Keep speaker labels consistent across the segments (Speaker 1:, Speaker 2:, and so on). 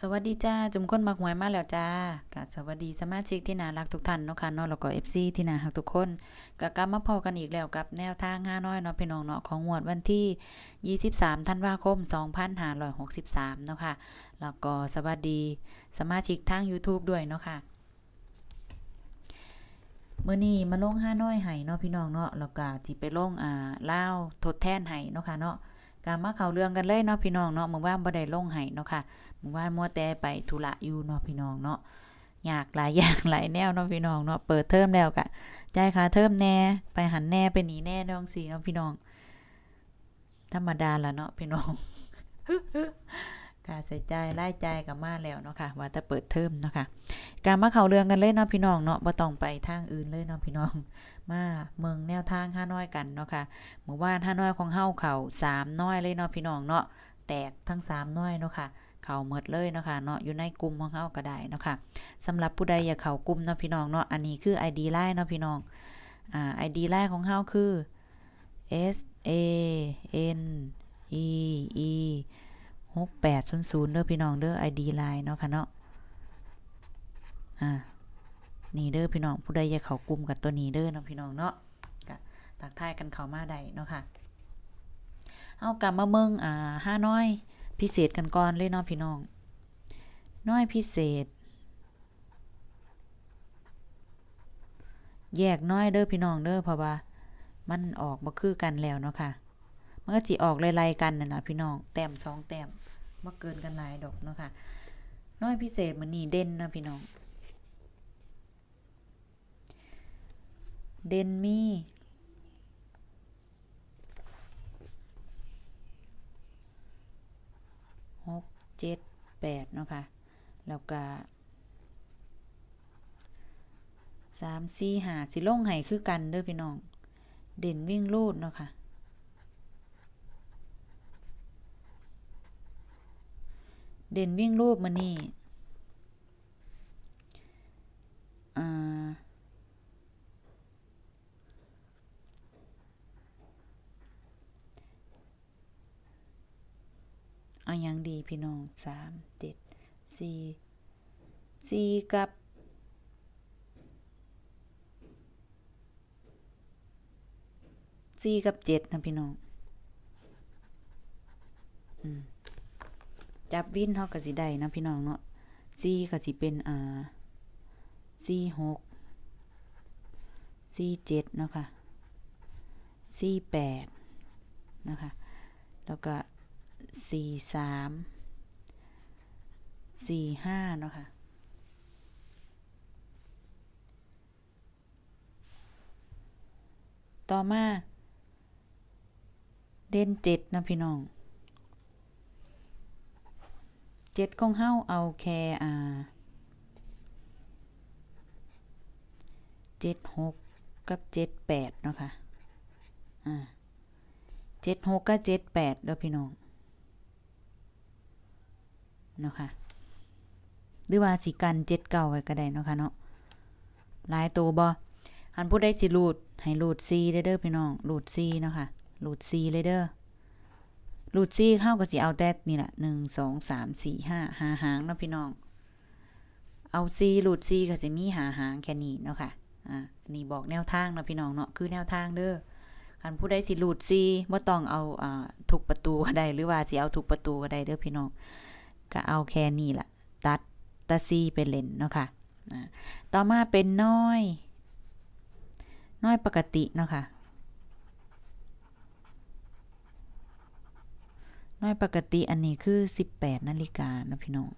Speaker 1: สวัสดีจ้า จุ่มคนมักหวยมาแล้วจ้าก็สวัสดีสมาชิกที่น่ารักทุกท่านเนาะค่ะเนาะแล้วก็ FC ที่น่ารักทุกคนก็กลับมาพอกันอีกแล้วกับแนวทาง5น้อยเนาะพี่น้องเนาะของงวดวันที่ 23ธันวาคม 2563เนาะค่ะแล้วก็สวัสดีสมาชิกทาง YouTube ด้วยเนาะค่ะมื้อนี้มาลงห้าน้อยไห้เนาะพี่น้องเนาะแล้วก็สิไปลงอ่าล่าวทดแทนไห้เนาะค่ะเนาะ ก็มาเข้าเรื่องกันเลยเนาะพี่น้องเนาะมึงว่าบ่ได้ลงไห้เนาะค่ะมึงว่ามัวแต่ไปธุระอยู่เนาะพี่น้องเนาะอยากหลายอย่างหลายแนวเนาะพี่น้องเนาะเปิดเทอมแล้วก็จ่ายค่ะเทอมแน่ไปหันแน่ไปหนีแน่น้องสีเนาะพี่น้อง ธรรมดาละเนาะพี่น้อง การใส่ใจไล่ใจกับมาแล้วเนาะค่ะว่าแต่เปิดเทอมเนาะค่ะการมาเข้าเรื่องกันเลยเนาะพี่น้องเนาะบ่ต้องไปทางอื่นเลยเนาะพี่น้อง มาเมืองแนวทางห้าน้อยกันเนาะค่ะเมื่อวานห้าน้อยของเฮาเข้าสามน้อยเลยเนาะพี่น้องเนาะแตกทั้งสามน้อยเนาะค่ะเข้าหมดเลยเนาะค่ะเนาะอยู่ในกลุ่มของเฮาก็ได้เนาะค่ะสำหรับผู้ใดอยากเข้ากลุ่มเนาะพี่น้องเนาะอันนี้คือ ID Line เนาะพี่น้องอ่า ID Line ของเฮาคือ S A N E E หกแปดศูนย์ศูนย์เด้อพี่น้องเด้อ ID Line เนาะค่ะเนาะอ่านี่เด้อพี่น้องผู้ใดอยากเข้ากลุ่มกับตัวนี้เด้อเนาะพี่น้องเนาะก็ทักทายกันเข้ามาได้เนาะค่ะเอากลับมาเมืองอ่าห้าน้อยพิเศษกันก่อนเลยเนาะพี่น้องน้อยพิเศษ แยกน้อยเด้อพี่น้องเด้อเพราะว่ามันออกมาคือกันแล้วเนาะค่ะ มันก็สิออกไล่ๆกันน่ะนะพี่น้องแต้มสองแต้มมาเกินกันหลายดอกเนาะค่ะน้อยพิเศษมันนี่เด่นนะพี่น้อง เด่นมีหกเจ็ดแปดเนาะค่ะ แล้วก็สามสี่หาสิลงไห้คือกันเด้อพี่น้อง เด่นวิ่งลูดเนาะค่ะ เด่นวิ่งรูปมานี่อ่าเอาอย่างดีพี่น้องสามเจ็ดสี่สี่กับสี่กับเจ็ดนะพี่น้อง อืม จับวินเขาก็สิได้นะพี่น้องเนาะสี่ก็สิเป็นอ่าสี่หกสี่เจ็ดเนาะค่ะสี่แปดนะคะ แล้วก็สี่สามสี่ห้าเนาะค่ะ ต่อมา เด่นเจ็ดนะพี่น้อง เจ็ดของเฮาเอาแค่อ่าเจ็ดหกกับเจ็ดแปดเนาะค่ะ อ่าเจ็ดหกกับเจ็ดแปดเด้อพี่น้อง เนาะค่ะ หรือว่าสิกันเจ็ดเก่าไว้ก็ได้เนาะค่ะเนาะลายตัวบ่หันผู้ใดสิรูด ให้รูดซีเด้อเด้อพี่น้องรูดซีเนาะค่ะรูดซีเลยเด้อ รูดซีเข้าก็สิเอาแต่นี่แหละหนึ่งสองสามสี่ห้าหาหางเนาะพี่น้อง เอาซีรูดซีก็จะมีหาหางแค่นี้เนาะค่ะอ่านี่บอกแนวทางเนาะพี่น้องเนาะคือแนวทางเด้อคันผู้ใดสิรูดซีบ่ต้องเอาอ่าทุกประตูก็ได้หรือว่าสิเอาทุกประตูก็ได้เด้อพี่น้องก็เอาแค่นี้ล่ะ ตัดตาซีไปเล่นเนาะค่ะอ่าต่อมาเป็นน้อย น้อยปกติเนาะค่ะ น้อยปกติอันนี้คือ 18นาฬิกานะพี่น้อง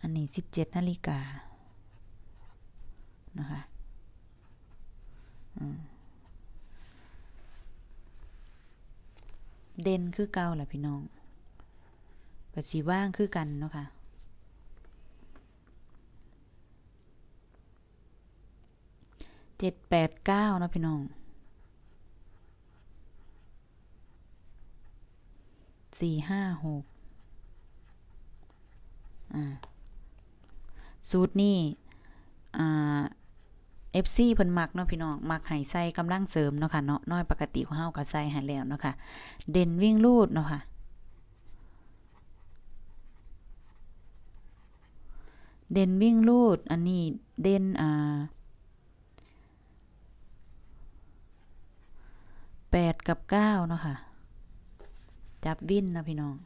Speaker 1: อันนี้ 17นาฬิกานะคะเด่นคือเก่าแหละพี่น้องก็สีว่างคือกันเนาะค่ะเจ็ดแปดเก้าเนาะพี่น้อง สี่ห้าหกอ่าสูตรนี่เอ่า FC เพิ่นมักเนาะพี่น้องมักให้ใส่กำลังเสริมเนาะค่ะเนาะน้อยปกติของเฮาก็ใส่ให้แล้วเนาะค่ะเด่นวิ่งลูดเนาะค่ะเด่นวิ่งลูดอันนี้เด่นอ่าแปดกับเก้าเนาะค่ะ จับวินนะพี่น้อง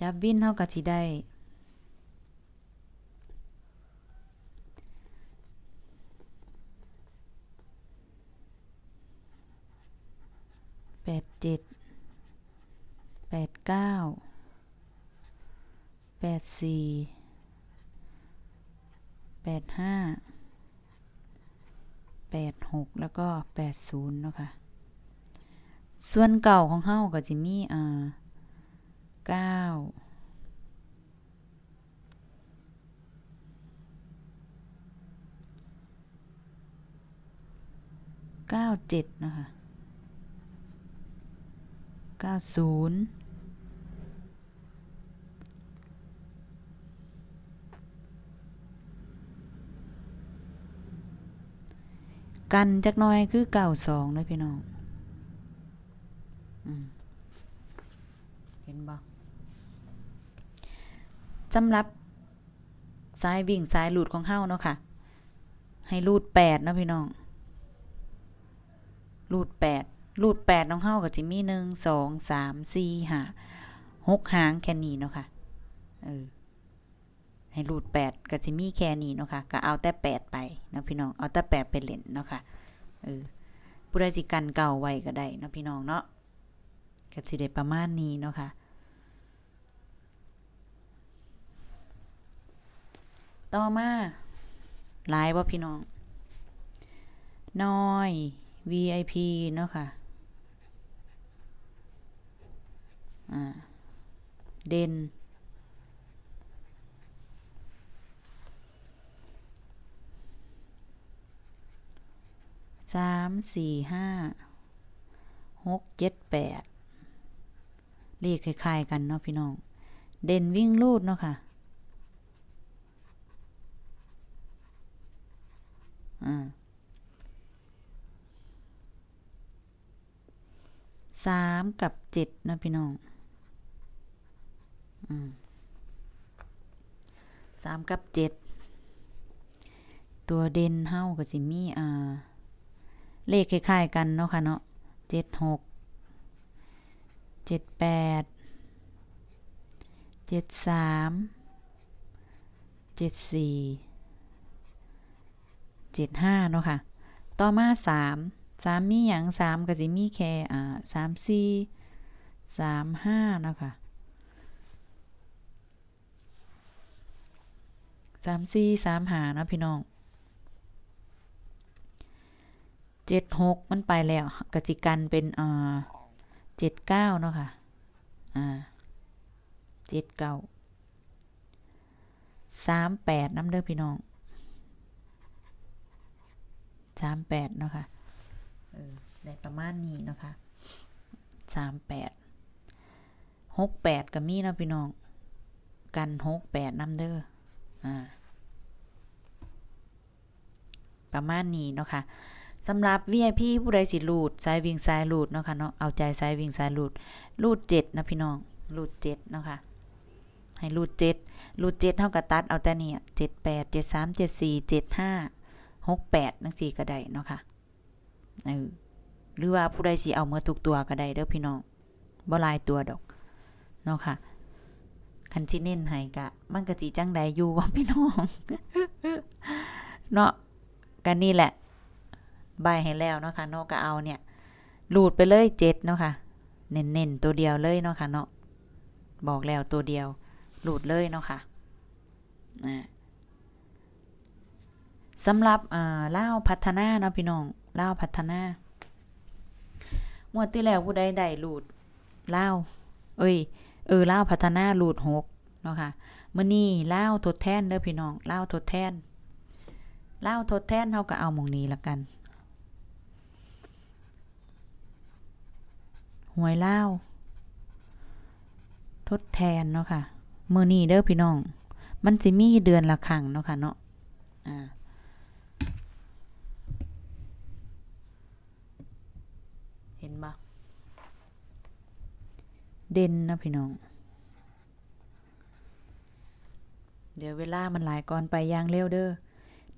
Speaker 1: จับวินเท่ากับสิได้แปดเจ็ดแปดเก้าแปดสี่แปดห้าแปดหกแล้วก็แปดศูนย์เนาะค่ะ ส่วนเก่าของเฮาก็จะมีอ่าเก้าเก้าเจ็ดนะคะเก้าศูนย์กันจักน้อยคือเก่าสองเลยพี่น้อง เห็นบ่สำหรับสายวิ่งสายหลุดของเฮาเนาะค่ะ ให้รูดแปดเนาะพี่น้องรูดแปดรูดแปดของเฮาก็จะมีหนึ่งสองสามสี่ห้าหกหางแค่นี้เนาะค่ะเออให้รูดแปดก็จะมีแค่นี้เนาะค่ะก็เอาแต่แปดไปนะพี่น้องเอาแต่แปดไปเล่นเนาะค่ะเออผู้ใดสิกันเก่าไว้ก็ได้เนาะพี่น้องเนาะ ก็สิได้ประมาณนี้เนาะค่ะ ต่อมาหลายบ่พี่น้อง น้อย VIP เนาะค่ะอ่าเด่นสามสี่ห้าหกเจ็ดแปด เลขคล้ายๆกันเนาะพี่น้อง เด่นวิ่งลูดเนาะค่ะอ่าสามกับเจ็ดนะพี่น้องอืมสามกับเจ็ด ตัวเด่นเฮ้าก็สิมีอ่า เลขคล้ายๆกันเนาะค่ะเนาะเจ็ดหก เจ็ดแปดเจ็ดสามเจ็ดสี่เจ็ดห้าเนาะค่ะ ต่อมาสามสามมีหยังสามก็สิมีแค่อ่าสามสี่สามห้าเนาะค่ะสามสี่สามหานะพี่น้องเจ็ดหกมันไปแล้วกจิกันเป็นอ่า เจ็ดเก้าเนาะค่ะ อ่าเจ็ดเก้าสามแปดน้ำเด้อพี่น้องสามแปดเนาะค่ะ เออได้ประมาณนี้เนาะค่ะสามแปดหกแปดก็มีเนาะพี่น้อง กันหกแปดน้ำเด้อ อ่า ประมาณนี้เนาะค่ะ สำหรับ VIP ผู้ใดสิรูดสายวิ่งสายรูดเนาะค่ะเนาะเอาใจสายวิ่งสายรูดรูดเจ็ดนะพี่น้องรูดเจ็ดเนาะค่ะให้รูดเจ็ดรูดเจ็ดเท่ากับตัดเอาแต่เนี่ยเจ็ดแปดเจ็ดสามเจ็ดสี่เจ็ดห้าหกแปดนั่งสี่ก็ได้เนาะค่ะเออหรือว่าผู้ใดสิเอาเมื่อทุกตัวก็ได้เด้อพี่น้องบ่ลายตัวดอกเนาะค่ะคันสิเน้นให้กะ มันก็สิจังใดอยู่ว่าพี่น้อง เนาะกันนี่แหละ ใบให้แล้วเนาะค่ะเนาะก็เอาเนี่ยรูดไปเลยเจ็ดเนาะค่ะเน้นๆตัวเดียวเลยเนาะค่ะเนาะบอกแล้วตัวเดียวรูดเลยเนาะค่ะอ่าสำหรับอ่าล่าพัฒนาเนาะพี่น้องเล่าพัฒนางวดที่แล้วผู้ใดได้รูดล่าเอ้ยเออเล่าพัฒนารูดหกเนาะค่ะมื้อนี้เล่าทดแทนเด้อพี่น้องเล่าทดแทนเล่าทดแทนเฮาก็เอาหมองนี้ละกัน หวยเล่าทดแทนเนาะค่ะมือนี้เด้อพี่น้อง มันสิมีเดือนละครั้งเนาะค่ะเนาะอ่าเห็นบ่เด่นนะพี่น้อง เดี๋ยวเวลามันหลายก่อนไปย่างเร็วเด้อ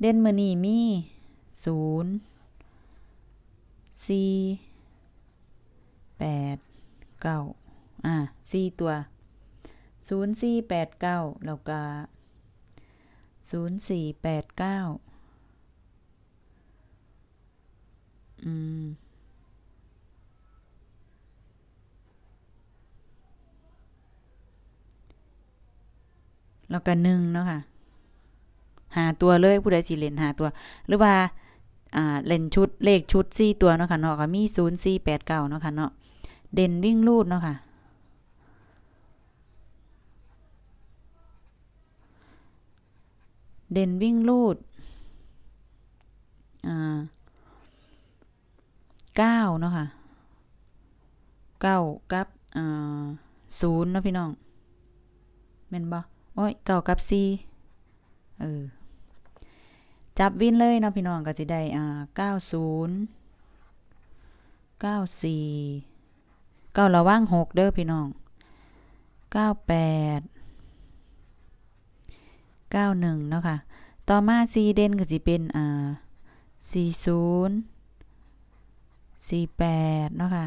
Speaker 1: เด่นมื้อนี้มีศูนย์สี่ ดเก้าอ่าสี่ตัวศูนย์สี่แปดเก้าแล้วก็ศูนย์สี่แปดเก้าอืมแล้วก็หนึ่งเนาะค่ะ หาตัวเลยผู้ใดสิเล่นหาตัว หรือว่า อ่า เล่นชุดเลขชุดสี่ตัวเนาะค่ะเนาะก็มีศูนย์สี่แปดเก้าเนาะค่ะเนาะ เด่นวิ่งลูดเนาะค่ะ เด่นวิ่งลูดอ่าเก้าเนาะค่ะเก้ากับอ่าศูนย์เนาะพี่น้องแม่นบ่โอ้ยเก้ากับสี่เออจับวินเลยเนาะพี่น้องก็สิได้อ่าเก้าศูนย์เก้าสี่ ก้าระว่างหกเด้อพี่น้องเก้าแปดเก้าหนึ่งเนาะค่ะ ต่อมาสี่เด่นก็สิเป็นอ่าสี่ศูนย์สี่แปดเนาะค่ะ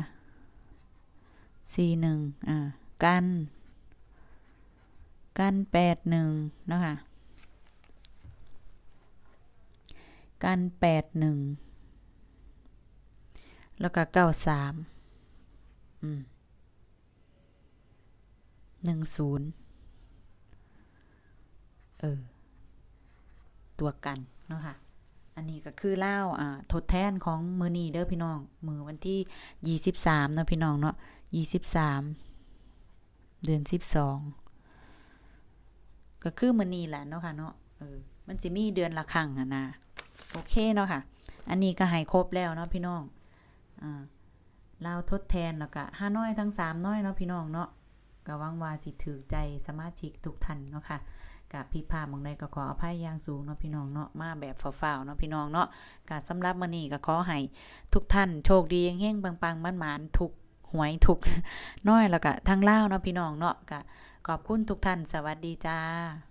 Speaker 1: สี่หนึ่งอ่ากันกันแปดหนึ่งเนาะค่ะกันแปดหนึ่งแล้วก็เก้าสาม หนึ่งศูนย์เออ ตัวกันเนาะค่ะ อันนี้ก็คือเล่าอ่า ทดแทนของมือนีเด้อพี่น้อง มือวันที่ยี่สิบสามเนาะพี่น้องเนาะยี่สิบสามเดือนสิบสองก็คือมือนีแหละเนาะค่ะเนาะเออ มันจะมีเดือนละครั้งอะนะโอเคเนาะค่ะ อันนี้ก็ให้ครบแล้วเนาะพี่น้อง อ่า ลาวทดแทนแล้วก็ห้าน้อยทั้งสามน้อยเนาะพี่น้องเนาะก็หวังว่าสิตถือใจสมาชิกทุกท่านเนาะค่ะกับพี่พาหมองใดก็ขออภัยอย่างสูงเนาะพี่น้องเนาะมาแบบฝ่าวๆเนาะพี่น้องเนาะก็สำหรับมื้อนี้ก็ขอให้ทุกท่านโชคดีเฮงๆปังๆมันๆทุกหวยทุกน้อยแล้วก็ทั้งเล่าเนาะพี่น้องเนาะก็ขอบคุณทุกท่านสวัสดีจ้า